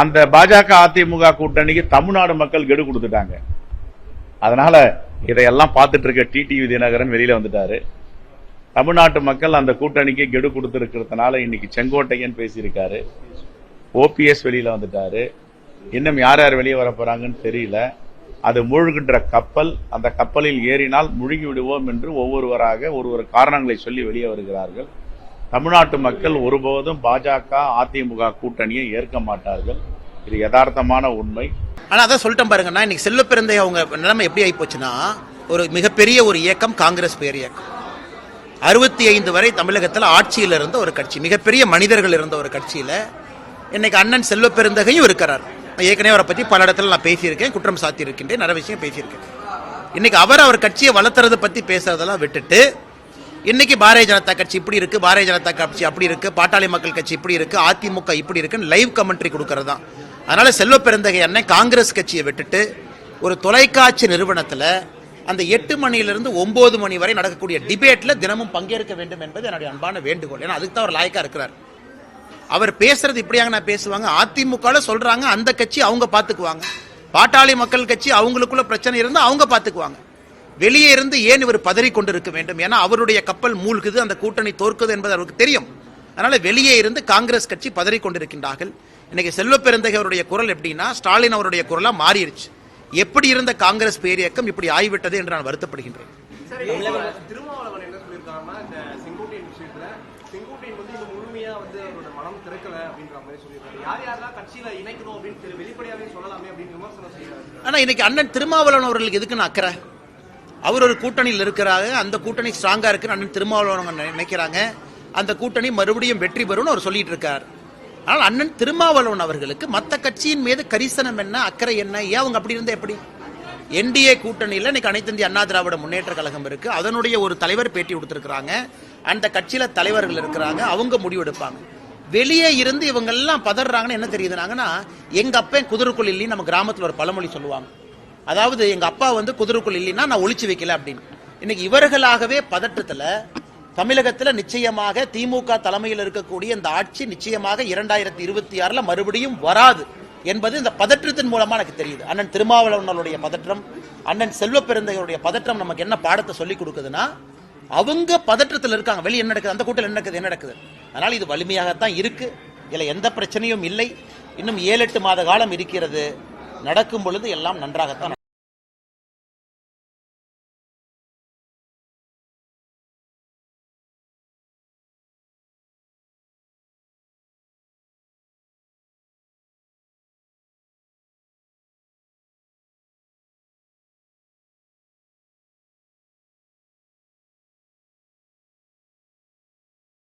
அந்த பாஜக அதிமுக கூட்டணிக்கு தமிழ்நாடு மக்கள் கெடு கொடுத்துட்டாங்க. அதனால இதையெல்லாம் பார்த்துட்டு இருக்க டிடிவி தினகரன் வெளியில வந்துட்டாரு. தமிழ்நாட்டு மக்கள் அந்த கூட்டணிக்கு கெடு கொடுத்துருக்கிறதுனால இன்னைக்கு செங்கோட்டையன் பேசியிருக்காரு. ஓபிஎஸ் வெளியில வந்துட்டாரு. இன்னும் யார் யார் வெளியே வர போறாங்கன்னு தெரியல. அது மூழ்கின்ற கப்பல் அந்த கப்பலில் ஏறினால் முழுகி விடுவோம் என்று ஒவ்வொருவராக ஒரு ஒரு காரணங்களை சொல்லி வெளியே வருகிறார்கள். தமிழ்நாட்டு மக்கள் ஒருபோதும் பாஜக அதிமுக கூட்டணியை ஏற்க மாட்டார்கள். இது யதார்த்தமான உண்மை. ஆனால் அதான் சொல்லிட்டேன் பாருங்கன்னா இன்னைக்கு செல்ல பிறந்த அவங்க நிலைமை எப்படி ஆகி போச்சுன்னா ஒரு மிகப்பெரிய ஒரு இயக்கம் காங்கிரஸ் பேர் இயக்கம். அறுபத்தி ஐந்து வரை தமிழகத்தில் ஆட்சியில் இருந்த ஒரு கட்சி மிகப்பெரிய மனிதர்கள் இருந்த ஒரு கட்சியில் இன்னைக்கு அண்ணன் செல்வ பெருந்தகையும் இருக்கிறார் ஏற்கனவே அவரை பற்றி பல இடத்துல நான் பேசியிருக்கேன் குற்றம் சாத்தியிருக்கின்றேன் நிறைய விஷயம் பேசியிருக்கேன். இன்னைக்கு அவர் அவர் கட்சியை வளர்த்துறதை பற்றி பேசுறதெல்லாம் விட்டுட்டு இன்னைக்கு பாரதிய ஜனதா கட்சி இப்படி இருக்கு பாரதிய ஜனதா கட்சி அப்படி இருக்கு பாட்டாளி மக்கள் கட்சி இப்படி இருக்கு அதிமுக இப்படி இருக்குன்னு லைவ் கமெண்ட்ரி கொடுக்கறது தான். அதனால செல்வ பெருந்தகை அண்ணன் காங்கிரஸ் கட்சியை விட்டுட்டு ஒரு தொலைக்காட்சி நிறுவனத்துல அந்த எட்டு மணியிலிருந்து ஒன்பது மணி வரை நடக்கக்கூடிய டிபேட்ல தினமும் பங்கேற்க வேண்டும் என்பது என்னுடைய அன்பான வேண்டுகோள். ஏன்னா அதுக்கு தான் அவர் லாயக்கா இருக்கிறார். அவர் பேசுறது இப்படியாங்க நான் பேசுவாங்க. அதிமுக சொல்றாங்க அந்த கட்சி அவங்க பாத்துக்குவாங்க. பாட்டாளி மக்கள் கட்சி அவங்களுக்குள்ள பிரச்சனை இருந்தால் அவங்க பாத்துக்குவாங்க. வெளியே இருந்து ஏன் இவர் பதறி கொண்டிருக்க வேண்டும்? ஏன்னா அவருடைய கப்பல் மூழ்குது அந்த கூட்டணி தோற்குது என்பது அவருக்கு தெரியும். அதனால வெளியே இருந்து காங்கிரஸ் கட்சி பதறி கொண்டிருக்கின்றார்கள் இன்னைக்கு செல்வ பெருந்தகை அவருடைய குரல் எப்படின்னா ஸ்டாலின் அவருடைய குரலா மாறிடுச்சு எப்படி இருந்த காங்கிரஸ் பேரியக்கம் இப்படி ஆகிவிட்டது என்று நான் வருத்தப்படுகின்றேன். ஆனா இன்னைக்கு அண்ணன் திருமாவளவன் அவர்களுக்கு எதுக்குன்னு அக்கறை? அவர் ஒரு கூட்டணியில் இருக்கிறாங்க அந்த கூட்டணி ஸ்ட்ராங்கா இருக்குன்னு அண்ணன் திருமாவளவன் நினைக்கிறாங்க. அந்த கூட்டணி மறுபடியும் வெற்றி பெறும்னு அவர் சொல்லிட்டு இருக்கார். ஆனால் அண்ணன் திருமாவளவன் அவர்களுக்கு மற்ற கட்சியின் மீது கரிசனம் என்ன அக்கறை என்ன ஏன் அவங்க அப்படி இருந்தா எப்படி? என்டிஏ கூட்டணியில் இன்னைக்கு அனைத்து இந்திய அண்ணா திராவிட முன்னேற்ற கழகம் இருக்கு. அதனுடைய ஒரு தலைவர் பேட்டி கொடுத்திருக்கிறாங்க. அந்த கட்சியில தலைவர்கள் இருக்கிறாங்க. அவங்க முடிவெடுப்பாங்க வெளியே இருந்து இவங்க எல்லாம் பதறாங்கன்னு என்ன தெரியுதுனாங்கன்னா எங்க அப்பன் குதிரைக்குள் இல்லைன்னு நம்ம கிராமத்தில் ஒரு பழமொழி சொல்லுவாங்க. அதாவது எங்க அப்பா வந்து குதிரைக்குள் இல்லைன்னா நான் ஒழிச்சு வைக்கல அப்படின்னு. இன்னைக்கு இவர்களாகவே பதட்டத்துல தமிழகத்துல நிச்சயமாக திமுக தலைமையில் இருக்கக்கூடிய இந்த ஆட்சி நிச்சயமாக இரண்டாயிரத்தி இருபத்தி ஆறுல மறுபடியும் வராது என்பது இந்த பதற்றத்தின் மூலமா எனக்கு தெரியுது. அண்ணன் திருமாவளவனுடைய பதற்றம் அண்ணன் செல்வ பெருந்தையருடைய பதற்றம் நமக்கு என்ன பாடத்தை சொல்லி கொடுக்குதுன்னா அவங்க பதற்றத்தில் இருக்காங்க. வெளியே என்ன நடக்குது? அந்த கூட்டம் என்ன நடக்குது? என்ன நடக்குது? அதனால இது வலிமையாகத்தான் இருக்கு. இதுல எந்த பிரச்சனையும் இல்லை. இன்னும் ஏழு எட்டு மாத காலம் இருக்கிறது. நடக்கும் பொழுது எல்லாம் நன்றாகத்தான்